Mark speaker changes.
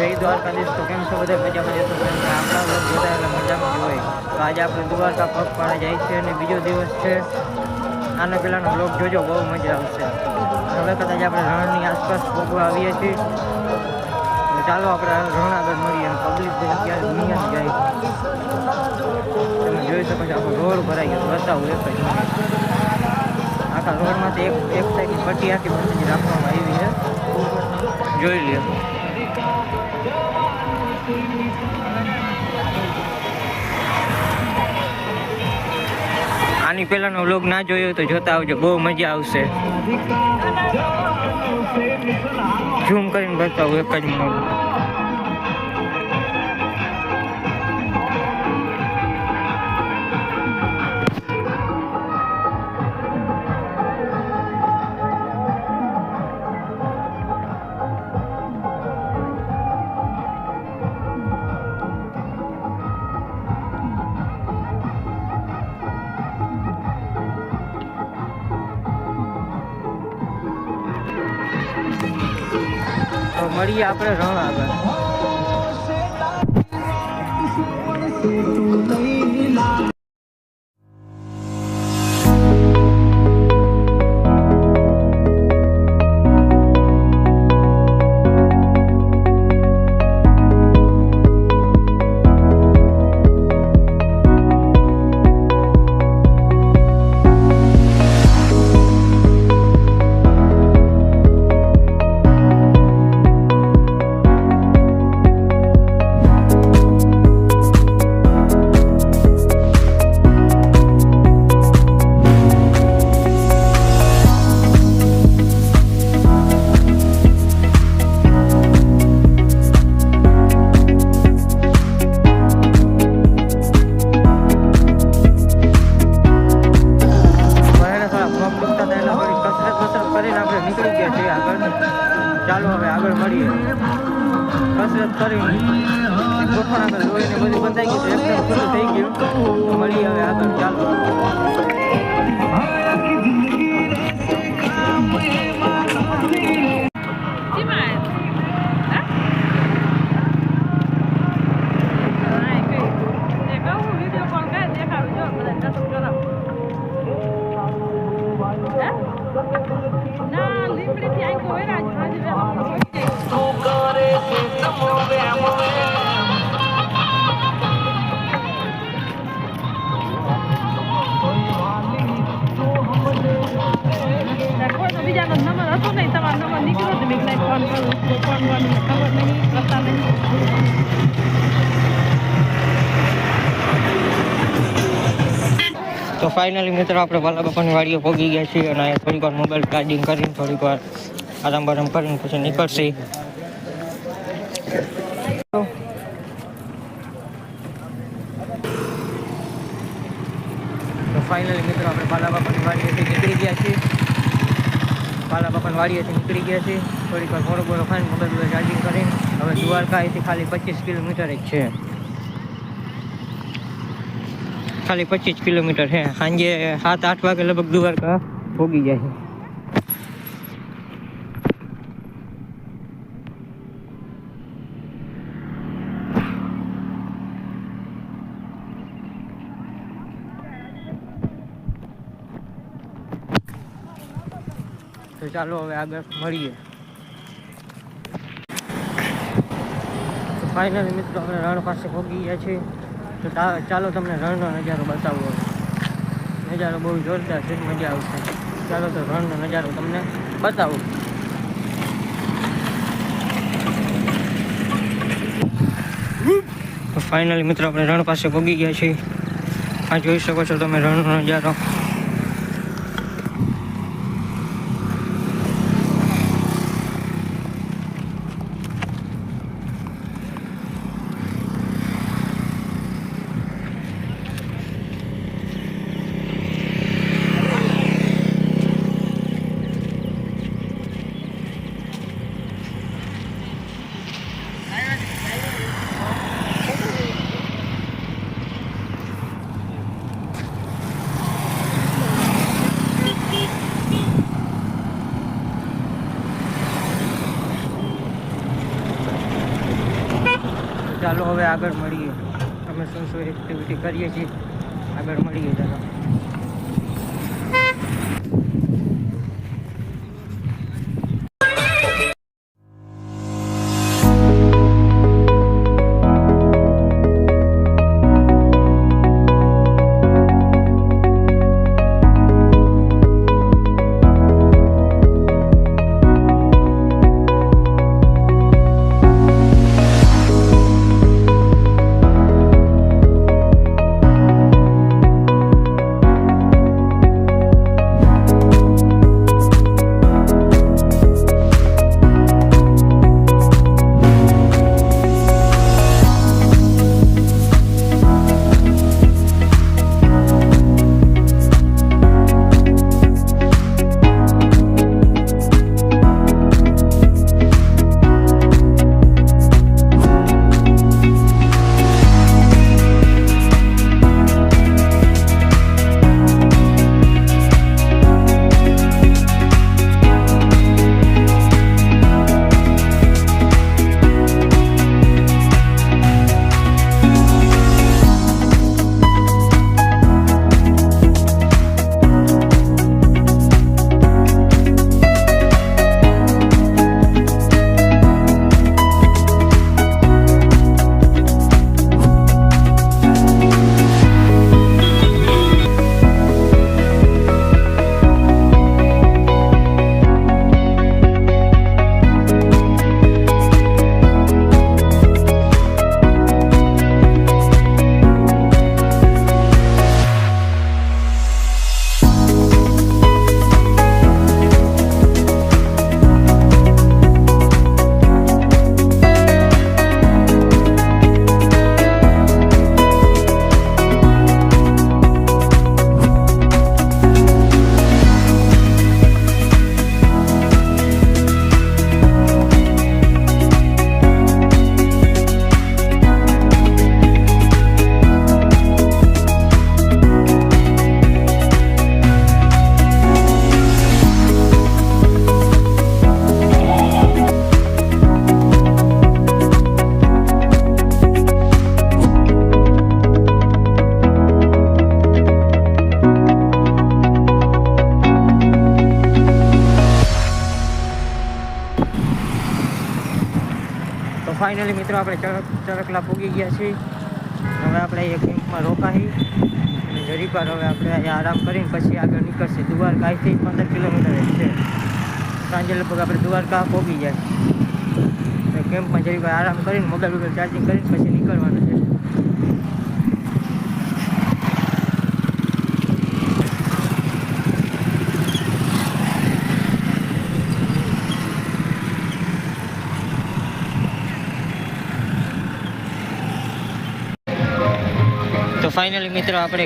Speaker 1: જય દ્વારકાધીશ. તો કેમ છો બધા? મજામાં જશો કેમ આપણા લોકો જોતા એટલે મજામાં જ તો આજે આપણે દ્વારકા પગપાળા જાય છે અને બીજો દિવસ છે. આના પહેલાંનો બ્લોગ જોજો, બહુ મજા આવશે. હવે કદાચ આપણે રણની આસપાસ પગવા આવીએ છીએ. ચાલો આપણે રણ આગળ મળીએ પબ્લિક અત્યારે દુનિયા જાય તમે જોઈ શકો છો, આપણો રોડ ભરાઈ ગયો. બતાવું એક જ આખા રોડમાંથી એક એક સાઈડની પટ્ટી આખી બંધ રાખવામાં આવી છે. જોઈ લ્યો. આની પહેલાનો વ્લોગ ના જોયો તો જોતા આવજો. બહુ મજા આવશે. ઝૂમ કરીને બતાવું એક જ મિનિટ તો મળીએ આપણે રણ આગળ. તો મળીએ હવે આગળ ચાલો
Speaker 2: Chị mày Hả? Này, kì તો
Speaker 1: ફાઇનલી મિત્રો આપણે બાલા બાપાની વાડીએ પહોંચી ગયા છીએ અને થોડીક વાર મોબાઈલ ચાર્જિંગ કરીને થોડીક વાર આરામ બારામ કરીને પછી નીકળશે. તો ફાઇનલી મિત્રો આપણે બાલા બાપાની વાડીએથી નીકળી ગયા છીએ. બાલા બાપાની વાડીએથી નીકળી ગયા છીએ. થોડીક વાર મોડો બોલો ખાઈને મોબાઈલ બોલો ચાર્જિંગ કરીને. હવે દ્વારકા અહીંથી ખાલી પચીસ કિલોમીટર જ છે. ખાલી પચીસ કિલોમીટર છે. સાંજે સાત, આઠ વાગે લગભગ દ્વારકા ભોગી જાય છે. તો ચાલો હવે આગળ મળીએ. ફાઇનલી મિત્રો આપણે રણ પાસે પહોંચી ગયા છીએ. તો ચાલો તમને રણનો નજારો બતાવો નજારો બહુ જોરદાર છે, મજા આવશે. ચાલો તો રણનો નજારો તમને બતાવું. તો ફાઇનલી મિત્રો, આપણે રણ પાસે પહોંચી ગયા છીએ. આ જોઈ શકો છો તમે રણનો નજારો. ચાલો હવે આગળ મળીએ. અમે શું શું એક્ટિવિટી કરીએ છીએ. આગળ મળીએ ચાલો. મિત્રો, આપણે ચરક ચરકલા પૂગી ગયા છીએ. હવે આપણે એક કેમ્પમાં રોકાઈ અને જરીક વાર હવે આપણે આરામ કરીને પછી આગળ નીકળશે. દ્વારકાથી પંદર કિલોમીટર છે. સાંજે લગભગ આપણે દ્વારકા પહોંચી જાય કેમ્પમાં જરીક વાર આરામ કરીને, મોબાઈલ વોબાઈલ ચાર્જિંગ કરીને પછી નીકળવાનું છે. તો ફાઇનલી મિત્રો આપણે